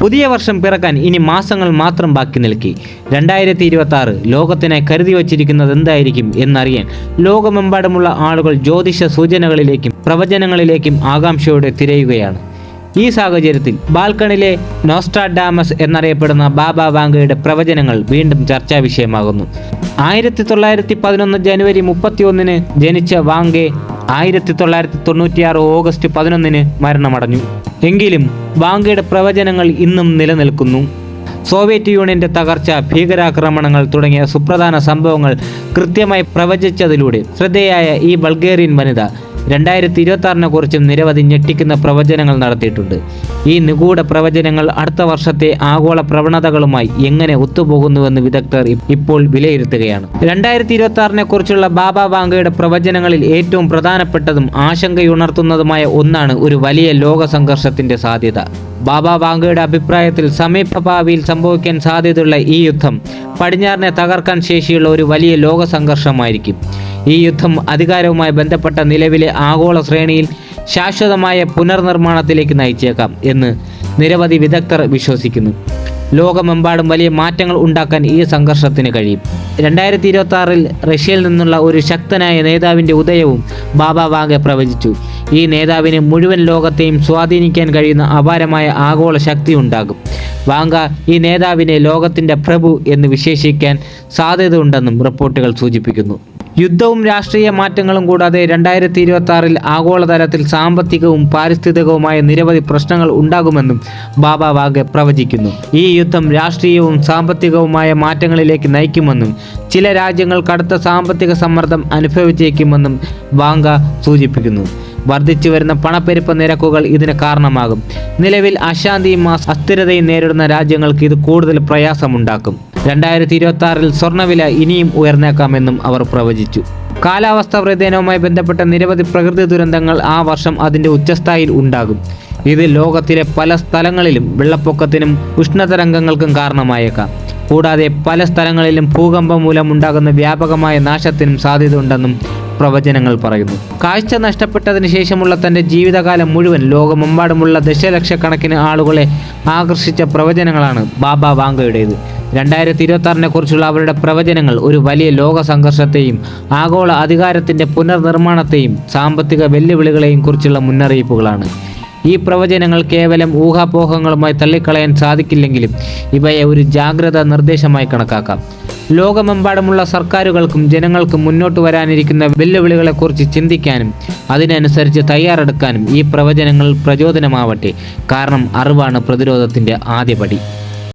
പുതിയ വർഷം പിറക്കാൻ ഇനി മാസങ്ങൾ മാത്രം ബാക്കി നിൽക്കി. രണ്ടായിരത്തി ഇരുപത്തി ആറ് ലോകത്തിനെ കരുതി വച്ചിരിക്കുന്നത് എന്തായിരിക്കും എന്നറിയാൻ ലോകമെമ്പാടുമുള്ള ആളുകൾ ജ്യോതിഷ സൂചനകളിലേക്കും പ്രവചനങ്ങളിലേക്കും ആകാംക്ഷയോടെ തിരയുകയാണ്. ഈ സാഹചര്യത്തിൽ ബാൽക്കണിലെ നോസ്ട്രാഡാമസ് എന്നറിയപ്പെടുന്ന ബാബ വാങ്കയുടെ പ്രവചനങ്ങൾ വീണ്ടും ചർച്ചാ വിഷയമാകുന്നു. ആയിരത്തി തൊള്ളായിരത്തി പതിനൊന്ന് ജനുവരി മുപ്പത്തിയൊന്നിന് ജനിച്ച വാങ്കെ ആയിരത്തി തൊള്ളായിരത്തി തൊണ്ണൂറ്റിയാറ് ഓഗസ്റ്റ് പതിനൊന്നിന് മരണമടഞ്ഞു. എങ്കിലും വാങ്കയുടെ പ്രവചനങ്ങൾ ഇന്നും നിലനിൽക്കുന്നു. സോവിയറ്റ് യൂണിയന്റെ തകർച്ച ഭീകരാക്രമണങ്ങൾ തുടങ്ങിയ സുപ്രധാന സംഭവങ്ങൾ കൃത്യമായി പ്രവചിച്ചതിലൂടെ ശ്രദ്ധേയായ ഈ ബൾഗേറിയൻ വനിത രണ്ടായിരത്തി ഇരുപത്തി ആറിനെ കുറിച്ചും നിരവധി ഞെട്ടിക്കുന്ന പ്രവചനങ്ങൾ നടത്തിയിട്ടുണ്ട്. ഈ നിഗൂഢ പ്രവചനങ്ങൾ അടുത്ത വർഷത്തെ ആഗോള പ്രവണതകളുമായി എങ്ങനെ ഒത്തുപോകുന്നുവെന്ന് വിദഗ്ധർ ഇപ്പോൾ വിലയിരുത്തുകയാണ്. രണ്ടായിരത്തി ഇരുപത്തി ആറിനെ കുറിച്ചുള്ള ബാബ വാങ്കയുടെ പ്രവചനങ്ങളിൽ ഏറ്റവും പ്രധാനപ്പെട്ടതും ആശങ്കയുണർത്തുന്നതുമായ ഒന്നാണ് ഒരു വലിയ ലോക സംഘർഷത്തിന്റെ സാധ്യത. ബാബ വാങ്കയുടെ അഭിപ്രായത്തിൽ സമീപഭാവിയിൽ സംഭവിക്കാൻ സാധ്യതയുള്ള ഈ യുദ്ധം പടിഞ്ഞാറിനെ തകർക്കാൻ ശേഷിയുള്ള ഒരു വലിയ ലോക സംഘർഷമായിരിക്കും. ഈ യുദ്ധം അധികാരവുമായി ബന്ധപ്പെട്ട നിലവിലെ ആഗോള ശ്രേണിയിൽ ശാശ്വതമായ പുനർനിർമ്മാണത്തിലേക്ക് നയിച്ചേക്കാം എന്ന് നിരവധി വിദഗ്ധർ വിശ്വസിക്കുന്നു. ലോകമെമ്പാടും വലിയ മാറ്റങ്ങൾ ഉണ്ടാക്കാൻ ഈ സംഘർഷത്തിന് കഴിയും. രണ്ടായിരത്തി ഇരുപത്തി ആറിൽ റഷ്യയിൽ നിന്നുള്ള ഒരു ശക്തനായ നേതാവിന്റെ ഉദയവും ബാബ വാഗെ പ്രവചിച്ചു. ഈ നേതാവിന് മുഴുവൻ ലോകത്തെയും സ്വാധീനിക്കാൻ കഴിയുന്ന അപാരമായ ആഗോള ശക്തി ഉണ്ടാകും. വാങ്ക ഈ നേതാവിനെ ലോകത്തിന്റെ പ്രഭു എന്ന് വിശേഷിക്കാൻ സാധ്യതയുണ്ടെന്നും റിപ്പോർട്ടുകൾ സൂചിപ്പിക്കുന്നു. യുദ്ധവും രാഷ്ട്രീയ മാറ്റങ്ങളും കൂടാതെ രണ്ടായിരത്തി ഇരുപത്തി ആറിൽ ആഗോളതലത്തിൽ സാമ്പത്തികവും പാരിസ്ഥിതികവുമായ നിരവധി പ്രശ്നങ്ങൾ ഉണ്ടാകുമെന്നും ബാബ വാഗെ പ്രവചിക്കുന്നു. ഈ യുദ്ധം രാഷ്ട്രീയവും സാമ്പത്തികവുമായ മാറ്റങ്ങളിലേക്ക് നയിക്കുമെന്നും ചില രാജ്യങ്ങൾ കടുത്ത സാമ്പത്തിക സമ്മർദ്ദം അനുഭവിച്ചേക്കുമെന്നും വാങ്ക സൂചിപ്പിക്കുന്നു. വർദ്ധിച്ചു വരുന്ന പണപ്പെരുപ്പ നിരക്കുകൾ ഇതിന് കാരണമാകും. നിലവിൽ അശാന്തിയും അസ്ഥിരതയും നേരിടുന്ന രാജ്യങ്ങൾക്ക് ഇത് കൂടുതൽ പ്രയാസമുണ്ടാക്കും. രണ്ടായിരത്തി ഇരുപത്തി ആറിൽ സ്വർണവില ഇനിയും ഉയർന്നേക്കാമെന്നും അവർ പ്രവചിച്ചു. കാലാവസ്ഥാ വ്യതിയാനവുമായി ബന്ധപ്പെട്ട നിരവധി പ്രകൃതി ദുരന്തങ്ങൾ ആ വർഷം അതിന്റെ ഉച്ചസ്ഥായിൽ ഉണ്ടാകും. ഇത് ലോകത്തിലെ പല സ്ഥലങ്ങളിലും വെള്ളപ്പൊക്കത്തിനും ഉഷ്ണതരംഗങ്ങൾക്കും കാരണമായേക്കാം. കൂടാതെ പല സ്ഥലങ്ങളിലും ഭൂകമ്പം മൂലമുണ്ടാകുന്ന വ്യാപകമായ നാശത്തിനും സാധ്യതയുണ്ടെന്നും പ്രവചനങ്ങൾ പറയുന്നു. കാഴ്ച നഷ്ടപ്പെട്ടതിന് ശേഷമുള്ള തന്റെ ജീവിതകാലം മുഴുവൻ ലോകമെമ്പാടുമുള്ള ദശലക്ഷക്കണക്കിന് ആളുകളെ ആകർഷിച്ച പ്രവചനങ്ങളാണ് ബാബ വാങ്കയുടേത്. രണ്ടായിരത്തി ഇരുപത്തി കുറിച്ചുള്ള അവരുടെ പ്രവചനങ്ങൾ ഒരു വലിയ ലോക സംഘർഷത്തെയും ആഗോള അധികാരത്തിന്റെ പുനർനിർമ്മാണത്തെയും സാമ്പത്തിക വെല്ലുവിളികളെയും കുറിച്ചുള്ള മുന്നറിയിപ്പുകളാണ്. ഈ പ്രവചനങ്ങൾ കേവലം ഊഹാപോഹങ്ങളുമായി തള്ളിക്കളയാൻ സാധിക്കില്ലെങ്കിലും ഇവയെ ഒരു ജാഗ്രത നിർദ്ദേശമായി കണക്കാക്കാം. ലോകമെമ്പാടുമുള്ള സർക്കാരുകൾക്കും ജനങ്ങൾക്കും മുന്നോട്ട് വരാനിരിക്കുന്ന വെല്ലുവിളികളെക്കുറിച്ച് ചിന്തിക്കാനും അതിനനുസരിച്ച് തയ്യാറെടുക്കാനും ഈ പ്രവചനങ്ങൾ പ്രചോദനമാവട്ടെ. കാരണം അറിവാണ് പ്രതിരോധത്തിന്റെ ആദ്യപടി.